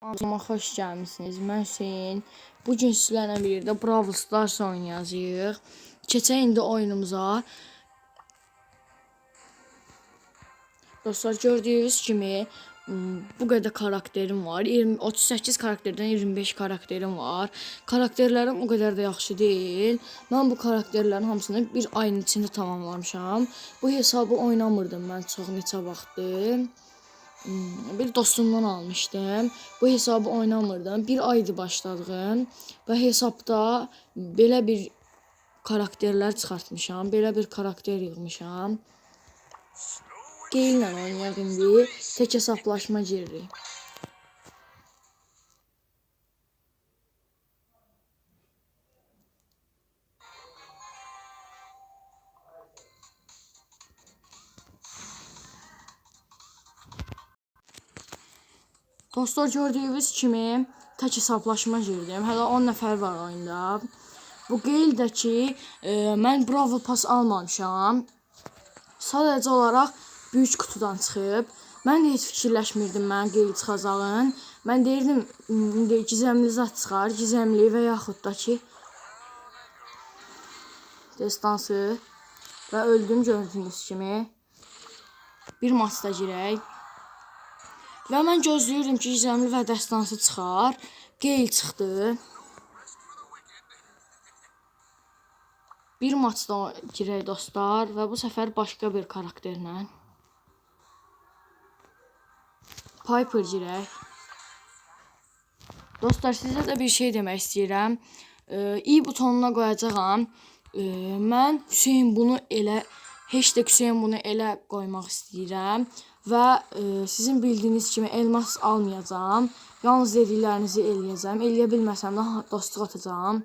Kanalıma xoş gəlmisiniz. Mən Hüseyn. Bu gün sizlərlə birlikdə Brawl Stars oynayacağıq. Keçək indi oyunumuza. Dostlar gördüyünüz kimi bu qədər karakterim var. 20, 38 karakterdən 25 karakterim var. Karakterlərim o qədər də yaxşı deyil. Mən bu karakterlərin hamısını bir ayın içində tamamlamışam. Bu hesabı oynamırdım mən çox neçə vaxtdır. Hmm, bir dostumdan almışdım. Bu hesabı oynamırdım. Bir aydı başladığım və hesabda belə bir karakterlər çıxartmışam. Belə bir karakter yığmışam. Geyinlə oynayaq indi. Tək hesablaşma giririk. Dostlar gördüyünüz kimi tək hesablaşma girdim. Hələ 10 nəfər var oyunda. Bu qeyldə ki, e, mən Bravo Pass almamışam. Sadəcə olaraq böyük kutudan çıxıb. Mən də heç fikirləşmirdim mən qeyl çıxacağını. Mən deyirdim indi gizemli zat çıxar, gizemli və yaxud da ki destansı və öldüm gördüyünüz kimi. Bir maçda girək. Və mən gözləyirdim ki, gizemli və destansı çıxar. Qeyl çıxdı. Bir maçda girək dostlar və bu səfər başqa bir karakterlə. Piper girək. Dostlar sizə də bir şey demək istəyirəm. Ee, i butonuna qoyacağam. Ee, mən Hüseyn bunu elə heç də Hüseyn bunu elə qoymaq istəyirəm və e, sizin bildiyiniz kimi elmas almayacağam. Yalnız dediklərinizi eləyəcəm. Eləyə bilməsəm də dostluq atacağam.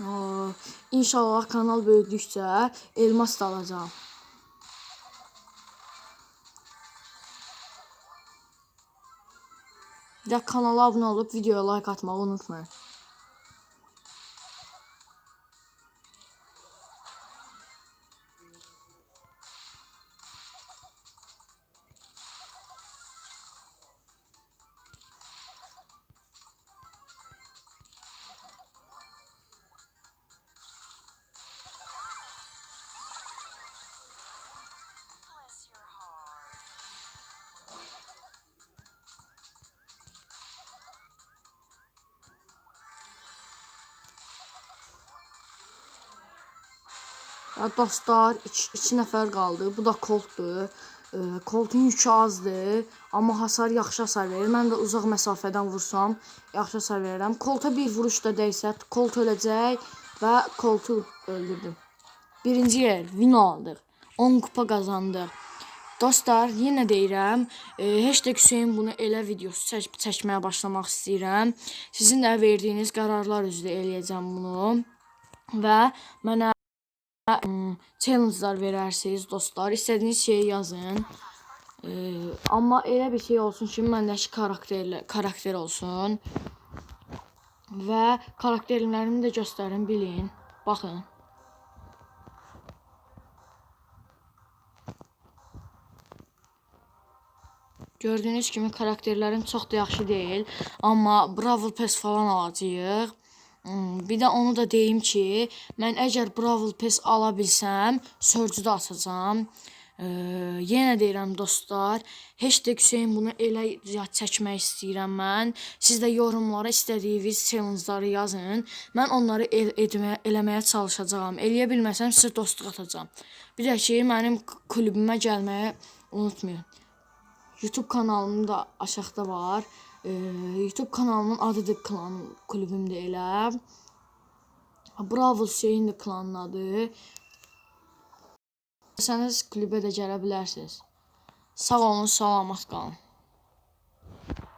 Aa, İnşallah kanal böyüdükcə elmas da alacağam. Bir de kanala abone olup videoya like atmayı unutmayın. Dostlar, iki, iki nəfər qaldı. Bu da Coltdur. Ee, Coltun yükü azdır, amma hasar yaxşı hasar verir. Mən də uzaq məsafədən vursam, yaxşı hasar verirəm. Colta bir vuruş da dəysə, Colt öləcək və Coltu öldürdüm. Birinci yer, win aldıq. 10 kupa qazandıq. Dostlar, yenə deyirəm, e, Hüseyn bunu elə videosu çək çəkməyə başlamaq istəyirəm. Sizin də verdiyiniz qərarlar üzrə eləyəcəm bunu və mənə challenge'lar verərsiniz dostlar. İstədiyiniz şeyi yazın. Ee, amma elə bir şey olsun ki, məndəki karakterlə karakter olsun. Və karakterlərimi də göstərin, bilin. Baxın. Gördüyünüz kimi karakterlərim çox da yaxşı deyil, amma Brawl Pass falan alacağıq. Hmm, Bir də onu da deyim ki, mən əgər Brawl Pass ala bilsəm, sörcüdə açacağam. Ee, yenə deyirəm dostlar, heç də Hüseyn bunu elə yad çəkmək istəyirəm mən. Siz də yorumlara istədiyiniz challenge-ları yazın. Mən onları el etməyə, eləməyə çalışacağam. Eləyə bilməsəm sizə dostluq atacağam. Bir də ki, mənim klubuma gəlməyi unutmayın. YouTube kanalım da aşağıda var. Ee, YouTube kanalımın adıdır Klan kulübümdə elə. Bravo Hüseyn də klanın adı. Sənəz klubə də gələ bilərsiniz. Sağ olun, salamat qalın.